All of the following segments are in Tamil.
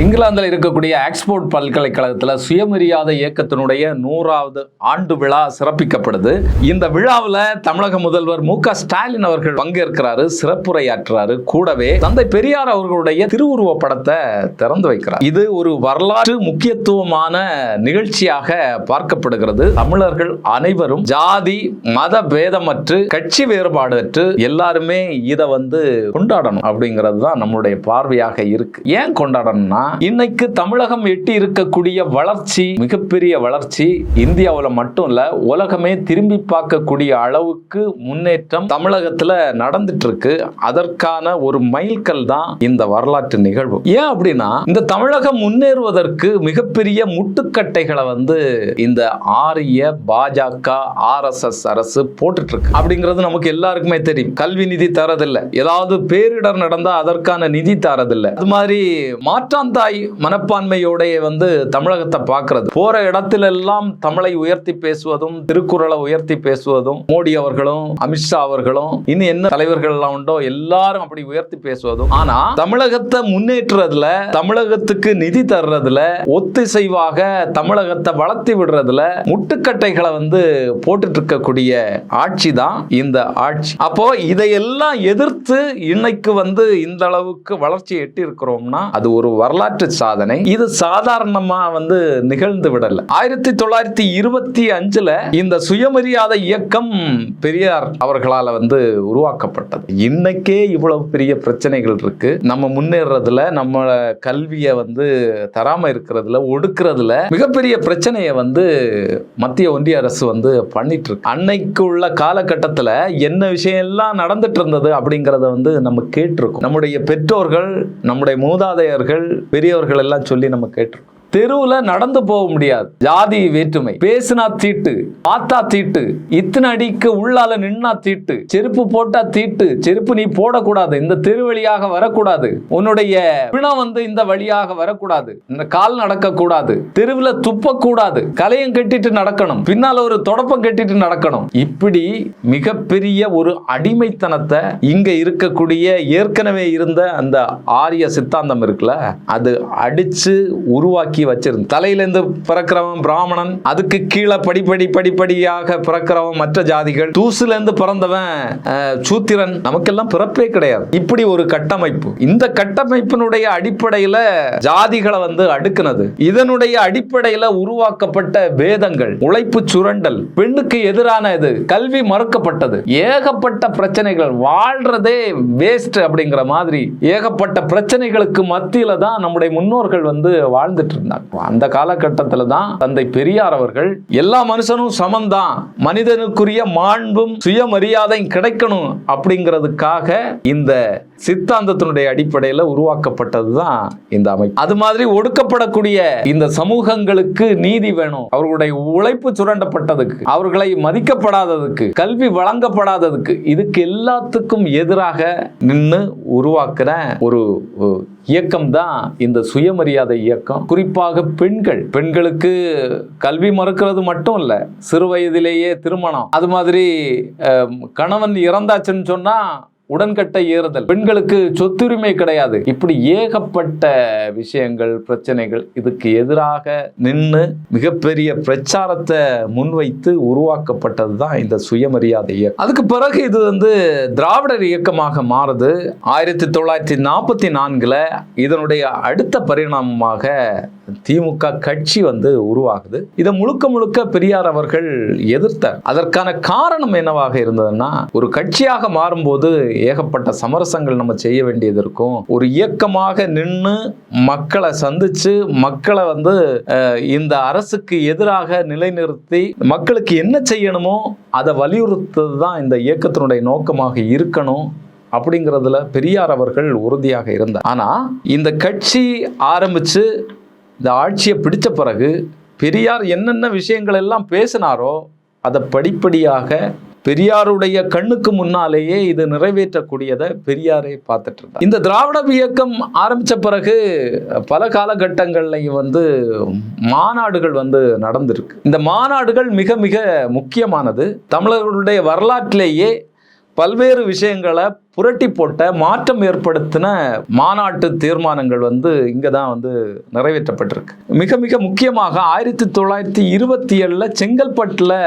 இங்கிலாந்தில் இருக்கக்கூடிய ஆக்ஸ்போர்ட் பல்கலைக்கழகத்தில் சுயமரியாதை இயக்கத்தினுடைய நூறாவது ஆண்டு விழா சிறப்பிக்கப்படுது. இந்த விழாவில் தமிழக முதல்வர் மு க ஸ்டாலின் அவர்கள் பங்கேற்கிறாரு சிறப்புரையாற்றுறாரு. கூடவே தந்தை பெரியார் அவர்களுடைய திருவுருவ படத்தை திறந்து வைக்கிறார். இது ஒரு வரலாற்று முக்கியத்துவமான நிகழ்ச்சியாக பார்க்கப்படுகிறது. தமிழர்கள் அனைவரும் ஜாதி மத பேதமற்று கட்சி வேறுபாடற்று எல்லாருமே இதை வந்து கொண்டாடணும் அப்படிங்கிறது தான் நம்மளுடைய பார்வையாக இருக்கு. ஏன் கொண்டாடணும்னா இன்னைக்கு தமிழகம் எட்டி இருக்கக்கூடிய வளர்ச்சி மிகப்பெரிய வளர்ச்சி இந்தியாவில் மட்டும் இல்ல உலகமே திரும்பி பார்க்கக்கூடிய அளவுக்கு முன்னேற்றம் தமிழகத்துல நடந்துட்டு இருக்கு அதற்கான ஒரு மைல்கல் தான் இந்த வரலாற்று நிகழ்வு. ஏன் அப்படின்னா இந்த தமிழகம் முன்னேறுவதற்கு மிகப்பெரிய முட்டுக்கட்டைகளை வந்து இந்த ஆரிய பாஜக ஆர்எஸ்எஸ் அரசு போட்டுட்டு இருக்கு அப்படிங்கிறது நமக்கு எல்லாருக்குமே தெரியும். கல்வி நிதி தரதில்லை. ஏதாவது பேரிடர் நடந்தா அதற்கான நிதி தரதில்லை. அது மாதிரி மாற்றாந்தாய் மனப்பான்மையோட வந்து தமிழகத்தை பார்க்கறது. போற இடத்துல எல்லாம் தமிழை உயர்த்தி பேசுவதும் திருக்குறளை உயர்த்தி பேசுவதும் மோடி அவர்களும் அமித்ஷா அவர்களும் இன்னும் என்ன தலைவர்கள் எல்லாம் உண்டோ எல்லாரும் அப்படி உயர்த்தி பேசுவதும். ஆனா தமிழகத்தை முன்னேற்றுறதுல தமிழகத்துக்கு நிதி தர்றதுல ஒத்திசைவாக தமிழகத்தை வளர்த்தி விடுறதுல முட்டுக்கட்டைகளை வந்து போட்டுட்டு இருக்கக்கூடிய ஆட்சி தான் இந்த ஆட்சி. அப்போ இதையெல்லாம் எதிர்த்து இன்னைக்கு வந்து இந்த அளவுக்கு வளர்ச்சி எட்டி இருக்கிறோம்னா அது ஒரு வரலாறு. வரலாற்று சாதனை இது சாதாரணமா வந்து நிகழ்ந்து விடல. ஆயிரத்தி தொள்ளாயிரத்தி இருபத்தி அஞ்சுல இந்த சுயமரியாதை இயக்கம் பெரியார் அவர்களால வந்து உருவாக்கப்பட்டது. இன்னைக்கே இவ்வளவு பெரிய பிரச்சனைகள் இருக்கு. நம்ம முன்னேறதுல நம்ம கல்வியை வந்து தராம இருக்கிறதுல ஒடுக்கிறதுல மிகப்பெரிய பிரச்சனையை வந்து மத்திய ஒன்றிய அரசு வந்து பண்ணிட்டு இருக்கு அன்னைக்கு உள்ள காலகட்டத்துல என்ன விஷயம் எல்லாம் நடந்துட்டு இருந்தது அப்படிங்கறத வந்து நம்ம கேட்டிருக்கோம். நம்முடைய பெற்றோர்கள் நம்முடைய மூதாதையர்கள் பெரியவர்கள் எல்லாம் சொல்லி நம்ம கேட்டிருக்கோம். தெருவுல நடந்து போக முடியாது. ஜாதி வேற்றுமை. பேசினா தீட்டு பார்த்தா தீட்டு இத்தனை அடிக்கு உள்ளால நின்னா தீட்டு செருப்பு போட்டா தீட்டு செருப்பு நீ போடக்கூடாது இந்த தெரு வழியாக வரக்கூடாது. உன்னுடைய பிணம் வந்து இந்த வழியாக வரக்கூடாது. இந்த கால் நடக்க கூடாது தெருவுல துப்பக்கூடாது. கலையும் கட்டிட்டு நடக்கணும். பின்னால ஒரு தொடப்பம் கட்டிட்டு நடக்கணும். இப்படி மிகப்பெரிய ஒரு அடிமைத்தனத்தை இங்க இருக்கக்கூடிய ஏற்கனவே இருந்த அந்த ஆரிய சித்தாந்தம் இருக்குல்ல அது அடிச்சு உருவாக்கி வச்சிருந்து தலையிலேருந்து பிறக்கிறவன் பிராமணன் அதுக்கு கீழே படிப்படி படிப்படியாக பிறக்கிறவன் மற்ற ஜாதிகள் தூசுல இருந்து பிறந்தவன் சூத்திரன் நமக்கெல்லாம் பிறப்பே கிடையாது. இப்படி ஒரு கட்டமைப்பு. இந்த கட்டமைப்பினுடைய அடிப்படையில ஜாதிகளை வந்து அடுக்குனது. இதனுடைய அடிப்படையில உருவாக்கப்பட்ட வேதங்கள் உழைப்பு சுரண்டல் பெண்ணுக்கு எதிரான இது கல்வி மறுக்கப்பட்டது. ஏகப்பட்ட பிரச்சனைகள் வாழ்றதே வேஸ்ட் அப்படிங்கிற மாதிரி ஏகப்பட்ட பிரச்சனைகளுக்கு மத்தியில தான் நம்முடைய முன்னோர்கள் வந்து வாழ்ந்துட்டு இருந்தாங்க. அந்த காலகட்டத்தில் தான் தந்தை பெரியார் அவர்கள் எல்லா மனுஷனும் சமந்தான் மனிதனுக்குரிய மாண்பும் சுயமரியாதையும் கிடைக்கணும் அப்படிங்கிறதுக்காக இந்த சித்தாந்தத்தினுடைய அடிப்படையில் உருவாக்கப்பட்டது தான் இந்த அமைப்பு. அது மாதிரி ஒடுக்கப்படக்கூடிய இந்த சமூகங்களுக்கு நீதி வேணும். அவர்களுடைய உழைப்பு சுரண்டப்பட்டதுக்கு அவர்களை மதிக்கப்படாததுக்கு கல்வி வழங்கப்படாததுக்கு இதுக்கு எல்லாத்துக்கும் எதிராக நின்று உருவாக்குற ஒரு இயக்கம் தான் இந்த சுயமரியாதை இயக்கம். குறிப்பாக பெண்கள். பெண்களுக்கு கல்வி மறுக்கிறது மட்டும் இல்லை சிறு வயதிலேயே திருமணம். அது மாதிரி கணவன் இறந்தாச்சுன்னு சொன்னால் உடன்கட்டை ஏறுதல். பெண்களுக்கு சொத்துரிமை கிடையாது. இப்படி ஏகப்பட்ட விஷயங்கள் பிரச்சனைகள் இதுக்கு எதிராக நின்று மிகப்பெரிய பிரச்சாரத்தை முன்வைத்து உருவாக்கப்பட்டது தான் இந்த சுயமரியாதை இயக்கம். அதுக்கு பிறகு இது வந்து திராவிடர் இயக்கமாக மாறுது. ஆயிரத்தி தொள்ளாயிரத்தி நாற்பத்தி நான்கில் இதனுடைய அடுத்த பரிணாமமாக திமுக கட்சி வந்து உருவாகுது. இதை முழுக்க முழுக்க பெரியார் அவர்கள் எதிர்த்தார். அதற்கான காரணம் என்னவாக இருந்ததுன்னா ஒரு கட்சியாக மாறும்போது ஏகப்பட்ட சமரசங்கள் நம்ம செய்ய வேண்டியது இருக்கும். ஒரு இயக்கமாக நின்று மக்களை சந்திச்சு மக்களை வந்து இந்த அரசுக்கு எதிராக நிலைநிறுத்தி மக்களுக்கு என்ன செய்யணுமோ அதை வலியுறுத்துறது தான் இந்த இயக்கத்தினுடைய நோக்கமாக இருக்கணும் அப்படிங்கிறதுல பெரியார் அவர்கள் உறுதியாக இருந்தார். ஆனால் இந்த கட்சி ஆரம்பித்து இந்த ஆட்சியை பிடித்த பிறகு பெரியார் என்னென்ன விஷயங்கள் எல்லாம் பேசினாரோ அதை படிப்படியாக பெரியாருடைய கண்ணுக்கு முன்னாலேயே இது நிறைவேற்றக்கூடியதை பெரியாரே பார்த்துட்டு இருந்தார் இந்த திராவிட இயக்கம் ஆரம்பித்த பிறகு பல காலகட்டங்கள்லையும் வந்து மாநாடுகள் வந்து நடந்திருக்கு. இந்த மாநாடுகள் மிக மிக முக்கியமானது. தமிழர்களுடைய வரலாற்றிலேயே பல்வேறு விஷயங்களை புரட்டி போட்ட மாற்றம் ஏற்படுத்தின மாநாட்டு தீர்மானங்கள் வந்து இங்கே தான் வந்து நிறைவேற்றப்பட்டிருக்கு. மிக மிக முக்கியமாக ஆயிரத்தி தொள்ளாயிரத்தி இருபத்தி ஏழில் செங்கல்பட்டில்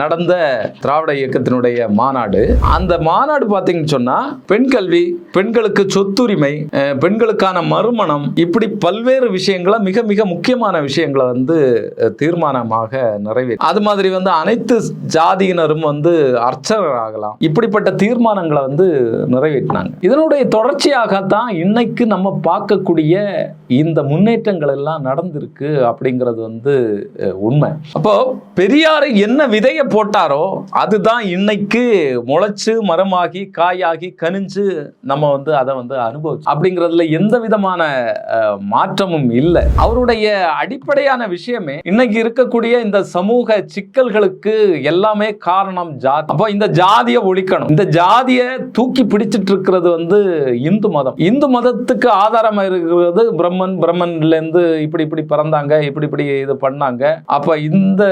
நடந்த திராவிட இயக்கத்தினுடைய மாநாடு. அந்த மாநாடு பார்த்தீங்கன்னு சொன்னா பெண் கல்வி பெண்களுக்கு சொத்துரிமை பெண்களுக்கான மறுமணம் இப்படி பல்வேறு விஷயங்களை மிக மிக முக்கியமான விஷயங்களை வந்து தீர்மானமாக நிறைவேற்றி அது மாதிரி வந்து அனைத்து ஜாதியினரும் வந்து அர்ச்சகர் ஆகலாம் இப்படிப்பட்ட தீர்மானங்களை வந்து நிறைவேற்றினாங்க. இதனுடைய தொடர்ச்சியாகத்தான் இன்னைக்கு நம்ம பார்க்கக்கூடிய இந்த முன்னேற்றங்கள் எல்லாம் நடந்திருக்கு அப்படிங்கிறது வந்து உண்மை. அப்போ பெரியார் என்ன விதைய போட்டாரோ அதுதான் இன்னைக்கு முளைச்சு மரமாகி காயாகி கனிஞ்சு நம்ம வந்து அதை வந்து அனுபவிச்சு. அப்படிங்கிறதுல எந்த விதமான மாற்றமும் இல்லை. அவருடைய அடிப்படையான விஷயமே இன்னைக்கு இருக்கக்கூடிய இந்த சமூக சிக்கல்களுக்கு எல்லாமே காரணம் ஜாதி. அப்போ இந்த ஜாதியை ஒழிக்கணும். இந்த ஜாதியை தூக்கி பிடிச்சிட்டு இருக்கிறது வந்து இந்து மதம். இந்து மதத்துக்கு ஆதாரமா இருக்கிறது பிரம்மன். பிரம்மன்ல இருந்து இப்படி இப்படி பிறந்தாங்க இப்படி இப்படி இது பண்ணாங்க. அப்ப இந்த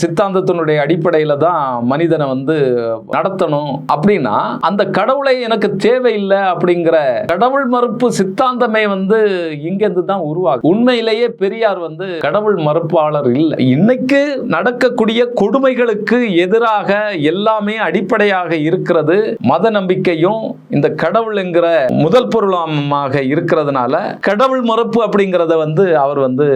சித்தாந்தத்தினுடைய அடிப்படையில தான் மனிதனை வந்து நடத்தணும். அப்படின்னா அந்த கடவுளை எனக்கு தேவையில்லை அப்படிங்கிற கடவுள் மறுப்பு சித்தாந்தமே வந்து இங்கிருந்து தான் உருவாகும். உண்மையிலேயே பெரியார் வந்து கடவுள் மறுப்பாளர் இல்லை. இன்னைக்கு நடக்கக்கூடிய கொடுமைகளுக்கு எதிராக எல்லாமே அடிப்படையாக இருக்கிறது. மத நம்பிக்கையும் இந்த கடவுள் என்கிற முதல் பொருளமாக இருக்கிறதுனால கடவுள் மறுப்பு அப்படிங்கிறத வந்து அவர் வந்து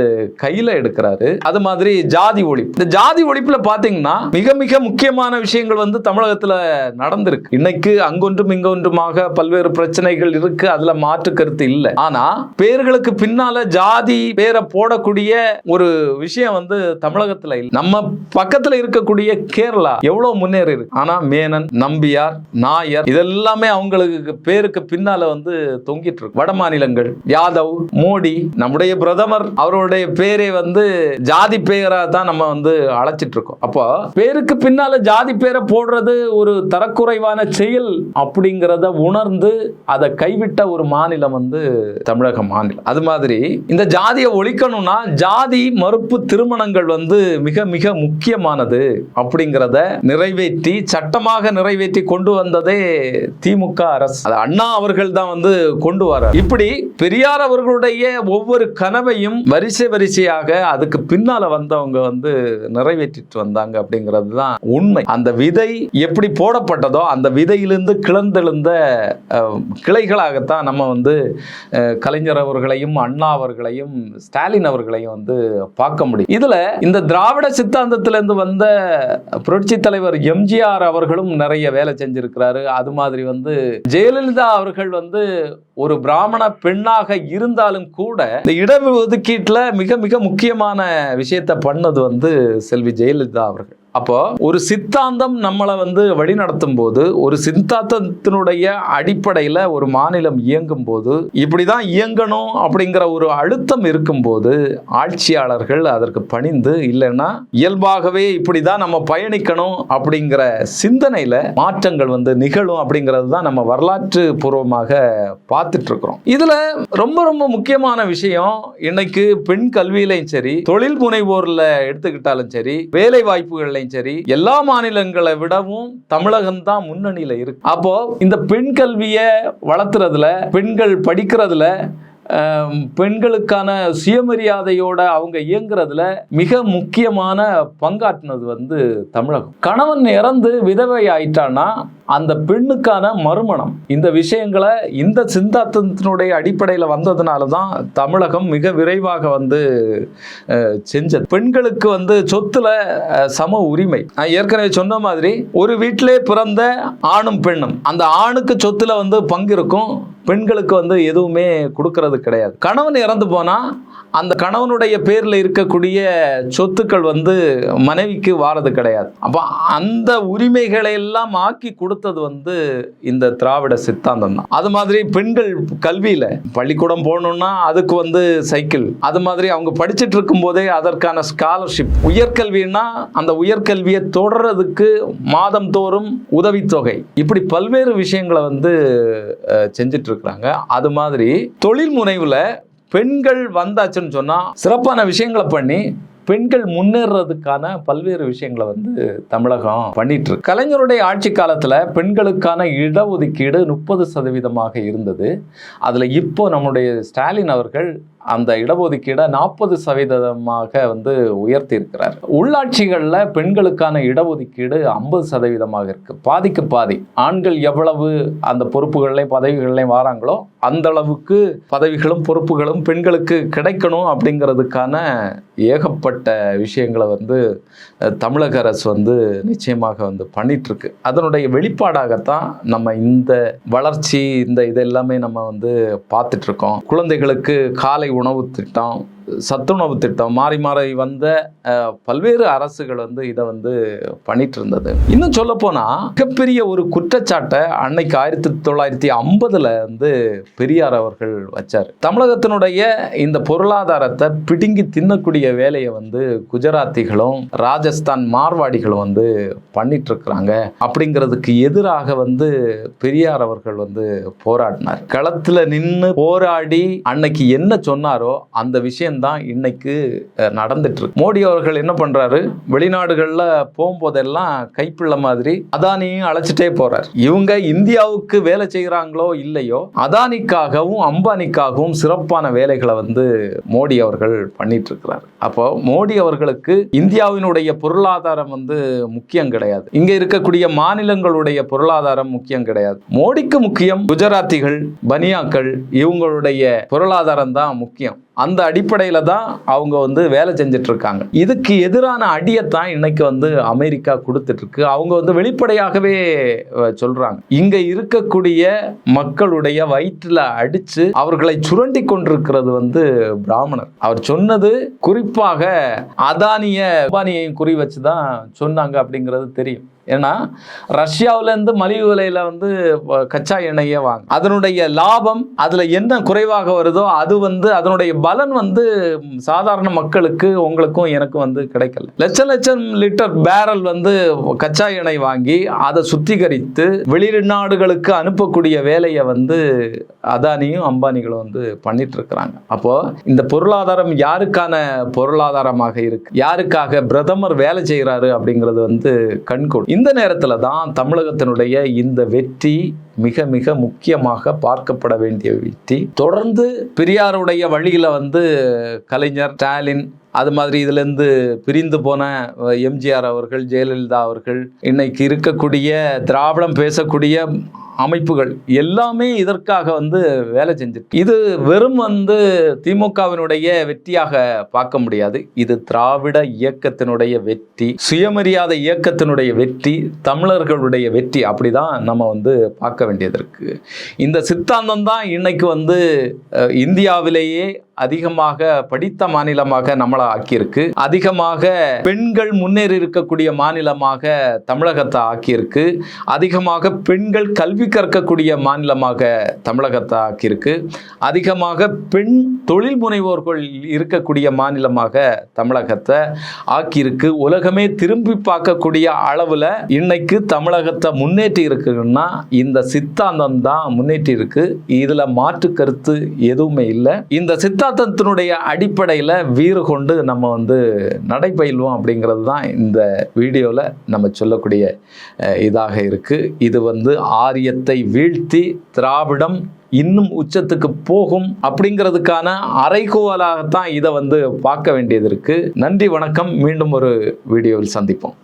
கையில எடுக்கிறாரு. அது மாதிரி ஜாதி ஒழிப்பு. இந்த ஜாதி ஒழிப்புல பாத்தீங்கன்னா மிக மிக முக்கியமான விஷயங்கள் வந்து தமிழகத்துல நடந்திருக்கு. இன்னைக்கு அங்கொன்றும் இங்கொன்றுமாக பல்வேறு பிரச்சனைகள் இருக்கு. அதுல மாற்று கருத்து இல்லை. ஆனா பேர்களுக்கு பின்னால ஜாதி பேரை போடக்கூடிய ஒரு விஷயம் வந்து தமிழகத்துல இல்லை. நம்ம பக்கத்துல இருக்கக்கூடிய கேரளா எவ்வளவு முன்னேறி இருக்கு. ஆனா மேனன் நம்பியார் நாயர் இதெல்லாம் அவங்களுக்கு பேருக்கு பின்னால வந்து தொங்கிட்டு இருக்கு. வட மாநிலங்கள் யாதவ் மோடி நம்முடைய பிரதமர் அவருடைய பேரை வந்து ஜாதி பெயரா தான் நம்ம வந்து அழைச்சிட்டு இருக்கோம். அப்போ பேருக்கு பின்னால ஜாதி பேரை போடுறது ஒரு தரக்குறைவான செயல் அப்படிங்கிறத உணர்ந்து அதை கைவிட்ட ஒரு மாநிலம் வந்து தமிழக மாநிலம். அது மாதிரி இந்த ஜாதியை ஒழிக்கணும்னா ஜாதி மறுப்பு திருமணங்கள் வந்து மிக மிக முக்கியமானது அப்படிங்கிறத நிறைவேற்றி சட்டமாக நிறைவேற்றி கொண்டு வந்ததே திமுக அரசு. அது அண்ணா அவர்கள் தான் வந்து கொண்டு வர இப்படி பெரியார் அவர்களுடைய ஒவ்வொரு கனவையும் வரிசை வரிசையாக அதுக்கு பின்னால வந்தவங்க வந்து நிறைவேற்றிட்டு வந்தாங்க அப்படிங்கிறது தான் உண்மை. அந்த விதை எப்படி போடப்பட்டதோ அந்த விதையிலிருந்து கிளர்ந்தெழுந்த கிளைகளாகத்தான் நம்ம வந்து கலைஞர் அவர்களையும் அண்ணா அவர்களையும் ஸ்டாலின் அவர்களையும் வந்து பார்க்க முடியும். இதுல இந்த திராவிட சித்தாந்தத்திலிருந்து வந்த புரட்சி தலைவர் எம்ஜிஆர் அவர்களும் நிறைய வேலை செஞ்சிருக்கிறாரு. அது மாதிரி வந்து வந்து ஜெயலலிதா அவர்கள் வந்து ஒரு பிராமண பெண்ணாக இருந்தாலும் கூட இந்த இடஒதுக்கீட்டில் மிக மிக முக்கியமான விஷயத்தை பண்ணது வந்து செல்வி ஜெயலலிதா அவர்கள். அப்போ ஒரு சித்தாந்தம் நம்மளை வந்து வழிநடத்தும் போது ஒரு சித்தாந்தத்தினுடைய அடிப்படையில் ஒரு மாநிலம் இயங்கும் போது இப்படிதான் இயங்கணும் அப்படிங்கிற ஒரு அழுத்தம் இருக்கும்போது ஆட்சியாளர்கள் அதற்கு பணிந்து இல்லைன்னா இயல்பாகவே இப்படிதான் நம்ம பயணிக்கணும் அப்படிங்கிற சிந்தனையில மாற்றங்கள் வந்து நிகழும் அப்படிங்கிறது தான் நம்ம வரலாற்று பூர்வமாக பார்த்துட்டு இருக்கிறோம் இதுல ரொம்ப ரொம்ப முக்கியமான விஷயம் இன்னைக்கு பெண் கல்வியிலையும் சரி தொழில் முனைவோர்ல எடுத்துக்கிட்டாலும் சரி வேலை வாய்ப்புகள்லையும் சரி எல்லா மாநிலங்களை விடவும் தமிழகம் தான் முன்னணியில இருக்கு. அப்போ இந்த பெண் கல்வியை வளர்த்துறதுல பெண்கள் படிக்கிறதுல பெண்களுக்கான சுயமரியாதையோட அவங்க இயங்குறதுல மிக முக்கியமான பங்காற்றினது வந்து தமிழகம். கணவன் இறந்து விதவை ஆயிட்டான்னா அந்த பெண்ணுக்கான மறுமணம். இந்த விஷயங்களை இந்த சிந்தாந்தத்தினுடைய அடிப்படையில் வந்ததுனால தான் தமிழகம் மிக விரைவாக வந்து செஞ்சது. பெண்களுக்கு வந்து சொத்துல சம உரிமை. நான் ஏற்கனவே சொன்ன மாதிரி ஒரு வீட்டிலே பிறந்த ஆணும் பெண்ணும். அந்த ஆணுக்கு சொத்துல வந்து பங்கு இருக்கும் பெண்களுக்கு வந்து எதுவுமே கொடுக்கறது கிடையாது. கணவன் இறந்து போனால் அந்த கணவனுடைய பேரில் இருக்கக்கூடிய சொத்துக்கள் வந்து மனைவிக்கு வாரது கிடையாது. அப்போ அந்த உரிமைகளை எல்லாம் ஆக்கி கொடுத்தது வந்து இந்த திராவிட சித்தாந்தம் தான். அது மாதிரி பெண்கள் கல்வியில் பள்ளிக்கூடம் போகணுன்னா அதுக்கு வந்து சைக்கிள். அது மாதிரி அவங்க படிச்சுட்டு இருக்கும் போதே அதற்கான ஸ்காலர்ஷிப் உயர்கல்வின்னா அந்த உயர்கல்வியை தொடர்றதுக்கு மாதம் தோறும் உதவித்தொகை. இப்படி பல்வேறு விஷயங்களை வந்து செஞ்சுட்டு இருக்கிறாங்க அது மாதிரி தொழில் முனைவுல பெண்கள் வந்தாச்சுன்னு சொன்னா சிறப்பான விஷயங்களை பண்ணி பெண்கள் முன்னேறதுக்கான பல்வேறு விஷயங்களை வந்து தமிழகம் பண்ணிட்டு இருக்கு கலைஞருடைய ஆட்சி காலத்தில் பெண்களுக்கான இடஒதுக்கீடு முப்பது சதவீதமாக இருந்தது. அதில் இப்போ நம்முடைய ஸ்டாலின் அவர்கள் அந்த இடஒதுக்கீடை நாற்பது சதவீதமாக வந்து உயர்த்தி இருக்கிறார் உள்ளாட்சிகளில் பெண்களுக்கான இடஒதுக்கீடு ஐம்பது சதவீதமாக இருக்குது பாதிக்கு பாதி. ஆண்கள் எவ்வளவு அந்த பொறுப்புகள்லையும் பதவிகள்லையும் வராங்களோ அந்த அளவுக்கு பதவிகளும் பொறுப்புகளும் பெண்களுக்கு கிடைக்கணும் அப்படிங்கிறதுக்கான ஏகப்பட்ட விஷயங்களை வந்து தமிழக அரசு வந்து நிச்சயமாக வந்து பண்ணிகிட்ருக்கு அதனுடைய வெளிப்பாடாகத்தான் நம்ம இந்த வளர்ச்சி இந்த இதெல்லாமே நம்ம வந்து பார்த்துட்ருக்கோம் குழந்தைகளுக்கு காலை உணவு திட்டம் சத்துணவு திட்டம் மாறி மாறி வந்த பல்வேறு அரசுகள் வந்து இதை வந்து பண்ணிட்டு இருந்தது இன்னும் சொல்ல போனா மிகப்பெரிய ஒரு குற்றச்சாட்டை அன்னைக்கு ஆயிரத்தி தொள்ளாயிரத்தி ஐம்பதுல வந்து பெரியார் அவர்கள் வச்சார். தமிழகத்தினுடைய இந்த பொருளாதாரத்தை பிடுங்கி தின்னக்கூடிய வேலையை வந்து குஜராத்திகளும் ராஜஸ்தான் மார்வாடிகளும் வந்து பண்ணிட்டு இருக்கிறாங்க அப்படிங்கிறதுக்கு எதிராக வந்து பெரியார் அவர்கள் வந்து போராடினார். களத்துல நின்று போராடி அன்னைக்கு என்ன சொன்னாரோ அந்த விஷயம் தான் இன்னைக்கு அஹ், நடந்துட்டு இருக்கு. மோடி அவர்கள் என்ன பண்றாரு? வெளிநாடுகள்ல போகும்போதெல்லாம் கைப்பிள்ளை மாதிரி அதானியும் அழைச்சிட்டே போறார். இவங்க இந்தியாவுக்கு வேலை செய்கிறாங்களோ இல்லையோ அதானிக்காகவும் அம்பானிக்காகவும் சிறப்பான வேலைகளை வந்து மோடி அவர்கள் பண்ணிட்டு இருக்கிறார். அப்போ மோடி அவர்களுக்கு இந்தியாவினுடைய பொருளாதாரம் வந்து முக்கியம் கிடையாது. இங்க இருக்கக்கூடிய மாநிலங்களுடைய பொருளாதாரம் முக்கியம் கிடையாது. மோடிக்கு முக்கியம் குஜராத்திகள் பனியாக்கள் இவங்களுடைய பொருளாதாரம் தான் முக்கியம். அந்த அடிப்படையில் தான் அவங்க வந்து வேலை செஞ்சுட்டு இருக்காங்க இதுக்கு எதிரான அடியைத்தான் இன்னைக்கு வந்து அமெரிக்கா கொடுத்துட்ருக்கு. அவங்க வந்து வெளிப்படையாகவே சொல்கிறாங்க இங்கே இருக்கக்கூடிய மக்களுடைய வயிற்றில் அடித்து அவர்களை சுரண்டி கொண்டிருக்கிறது வந்து பிராமணர். அவர் சொன்னது குறிப்பாக அதானிய அம்பானியையும் குறி வச்சு தான் சொன்னாங்க அப்படிங்கிறது தெரியும். ஏன்னா ரஷ்யாவிலேருந்து மலிவு விலையில் வந்து கச்சா எண்ணெயை வாங்க. அதனுடைய லாபம் அதில் என்ன குறைவாக வருதோ அது வந்து அதனுடைய பலன் வந்து சாதாரண மக்களுக்கு உங்களுக்கும் எனக்கும் வந்து கிடைக்கல. லட்ச லட்சம் லிட்டர் பேரல் வந்து கச்சா எண்ணெய் வாங்கி அதை சுத்திகரித்து வெளிநாடுகளுக்கு அனுப்பக்கூடிய வேலையை வந்து அதானியும் அம்பானிகளும் வந்து பண்ணிட்டு இருக்கிறாங்க அப்போ இந்த பொருளாதாரம் யாருக்கான பொருளாதாரமாக இருக்கு? யாருக்காக பிரதமர் வேலை செய்கிறாரு அப்படிங்கிறது வந்து கண்கூடு இந்த நேரத்தில் தான் தமிழகத்தினுடைய இந்த வெற்றி மிக மிக முக்கியமாக பார்க்கப்பட வேண்டிய வெற்றி. தொடர்ந்து பெரியாருடைய வழியில் வந்து கலைஞர் ஸ்டாலின் அது மாதிரி இதுலேருந்து பிரிந்து போன எம்ஜிஆர் அவர்கள் ஜெயலலிதா அவர்கள் இன்னைக்கு இருக்கக்கூடிய திராவிடம் பேசக்கூடிய அமைப்புகள் எல்லாமே இதற்காக வந்து வேலை செஞ்சிருக்கு. இது வெறும் வந்து திமுகவினுடைய வெற்றியாக பார்க்க முடியாது. இது திராவிட இயக்கத்தினுடைய வெற்றி சுயமரியாதை இயக்கத்தினுடைய வெற்றி தமிழர்களுடைய வெற்றி அப்படிதான் நம்ம வந்து பார்க்க வேண்டியது இருக்கு. இந்த சித்தாந்தம் தான் இன்னைக்கு வந்து இந்தியாவிலேயே அதிகமாக படித்த மாநிலமாக நம்மளை ஆக்கியிருக்கு. அதிகமாக பெண்கள் முன்னேறி இருக்கக்கூடிய மாநிலமாக தமிழகத்தை ஆக்கியிருக்கு. அதிகமாக பெண்கள் கல்வி கற்கக்கூடிய மாநிலமாக தமிழகத்தை ஆக்கியிருக்கு. அதிகமாக பெண் தொழில் முனைவோர்கள் இருக்கக்கூடிய மாநிலமாக தமிழகத்தை ஆக்கியிருக்கு. உலகமே திரும்பி பார்க்கக்கூடிய அளவில் இன்னைக்கு தமிழகத்தை முன்னேற்றி இருக்குன்னா இந்த சித்தாந்தம் தான் முன்னேற்றி இருக்கு. இதில் மாற்று கருத்து எதுவுமே இல்லை. இந்த சித்தாந்தத்தினுடைய அடிப்படையில் வீறு கொண்டு நம்ம வந்து நடைபயில்வோம் அப்படிங்கிறது தான் இந்த வீடியோவில் நம்ம சொல்லக்கூடிய இதாக இருக்குது இது வந்து ஆரியத்தை வீழ்த்தி திராவிடம் இன்னும் உச்சத்துக்கு போகும் அப்படிங்கிறதுக்கான அரைகோவலாகத்தான் இதை வந்து பார்க்க வேண்டியது இருக்குது நன்றி வணக்கம். மீண்டும் ஒரு வீடியோவில் சந்திப்போம்.